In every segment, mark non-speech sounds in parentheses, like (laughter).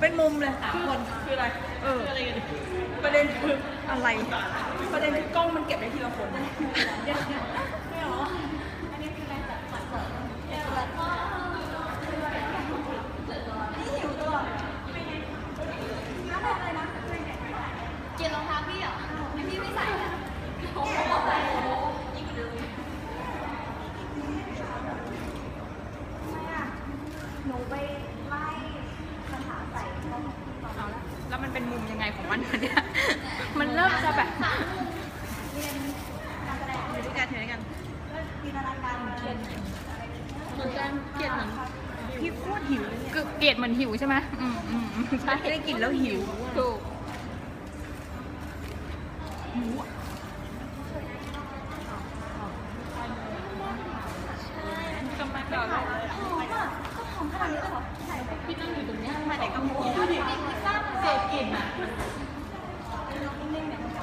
เป็นมุมเลยสามคนคืออะไรเออคืออะไรกันประเด็นคืออะไร ประเด็นคือกล้องมันเก็บได้ทีละคนกินรองเท้าพี่เหรอไม่พี่ไม่ใส่อะหนูไปไล่คาถาใส่ห้องตอน เอาละแล้วมัน เป็นมุมยังไงของมันวะเนี่ย มันเริ่มจะแบบเรียนการแสดงอยู่ด้วยกันอยู่ด้วยกันจินตนาการมาเรียนเหมือนกันเกลียดเหมือนพี่โคตรหิวคือเกลียดเหมือนหิวใช่ไหมอืมอืมอืมใช่ได้กินแล้วหิวถูกกำลังก่อนเลย หอมอะก็หอมขนาดนี้เลยเหรอใส่ไป พี่นั่งอยู่ตรงเนี้ย มาแต่กระโม ดูดิเศษกลิ่นอะ นิ่งๆเนี่ยมันจะ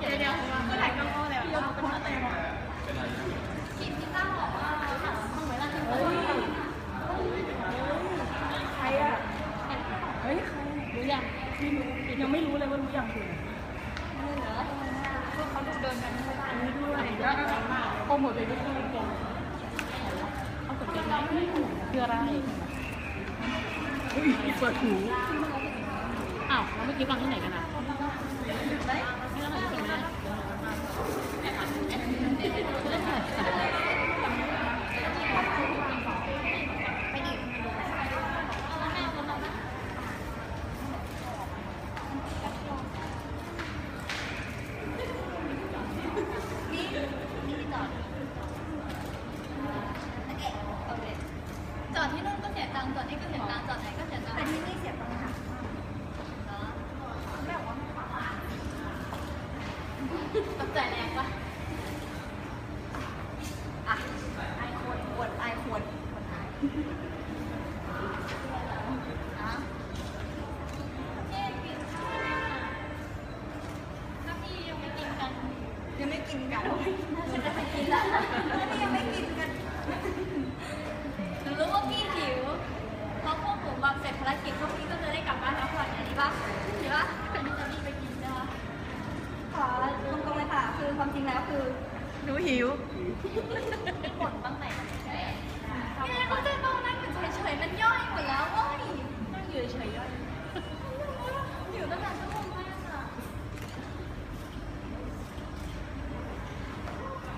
เดี๋ยวเดี๋ยวก็ถ่ายกล้องโม่แล้วเราเป็นอะไรวะ กินพิซซ่าหอมมากเลยค่ะ ใครอะ เฮ้ย รู้ยังไม่รู้ยังไม่รู้เลยว่ารู้ยังคือเขาดูเดินกันไม่ได้ไม่รู้อะไรแล้วก็โปรโมทไปด้วยกันเก่งเอากดเกมไหมคืออะไรเปิดหูอ้าวแล้วเมื่อกี้ฟังที่ไหนกันอะไม่ต้องไหนที่ไหนจ อดที่นู่นก็เสียตังค์จอดนี่ก็เสียตังค์จอดไหนก็เสียตังค์แต่ที่นี่เสียตังค์ค่ะตกใจแรงปะอะไอควรควรไอควรควรไอเย้กินข้าวถ้าพี่ยังไม่กินกันยังไม่กินกันน่าจะไปกินแล้วนี่ยังไม่กินกันหนูรู้ว่าพี่หิวเพ ราะพวกผมแบบเสร็จภารกิจพวกพี่ก็จะได้กลับบ้านพักผ่อนอย่างนี้ปะใช่ปะพี่จะรีบไปกินใช่ปะขอตรงๆเลยค่ะ คือความจริงแล้วคือหนูหิวบ่นบ้างไหนเนี่ยเขาจะต้องนั่งอยู่เฉยๆมันย่อยหมดแล้วเว้ย นั่งอยู่เฉยๆย่อย อยู่ตั้งแต่ชั่วโมงแรกอะ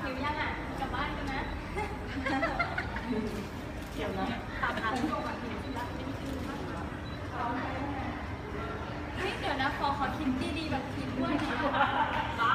หิวยังอะกลับบ้านกันนะ เกี่ยวนะ ตามนั้นเฮ้ยเดี๋ยวนะพอ ขอคิดดีๆแบบคิดด้วยนะบ้า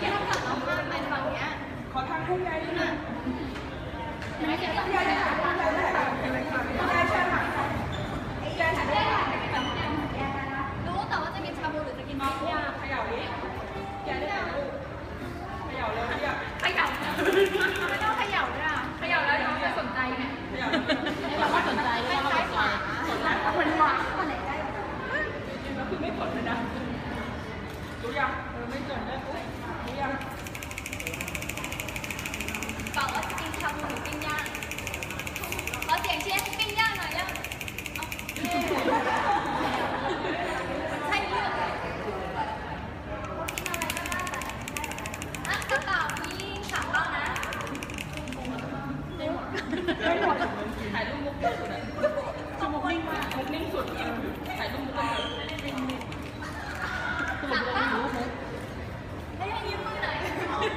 แกต้องกลับมาบ้านไปฝั่งเนี้ยขอทางให้ยายด้วยนะไม่เดี๋ยวต้องยายถ่ายยายถ่ายยายเชิญถ่ายยายถ่ายได้ รู้แต่ว่าจะกินชาบูหรือจะกินปิ้งย่าง ขยับดิยายได้ถ่ายรูปขยับเลยขยับ ขยับไม่ต้องขยับด้วยอะขยับแล้วน้องจะสนใจไง ขยับ ให้เราก็สนใจให้เราก็สนใจ คนหวานคนไหนใกล้กว่ากัน จริงๆแล้วคือไม่กดเลยนะ รู้ยังเออไม่กดเลยรู้ยังบ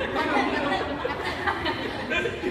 Bueno, (laughs) bueno.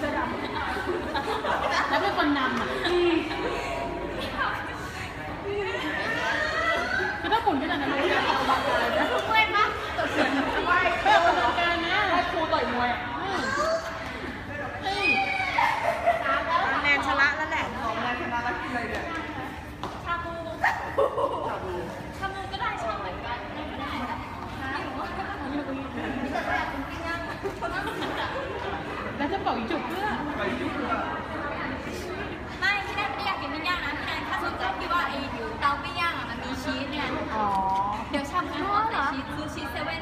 Sarap. บอกอีจุกเพื่อไม่พี่แนนไม่ได้อยากกินปิ้งย่างนะพี่แนนถ้าสนใจพี่ว่าไอ้เตาปิ้งย่างอะมันมีชีสเนี่ยอ๋อ เดี๋ยวชาบูทอดเหรอชีสคือชีสเซเว่น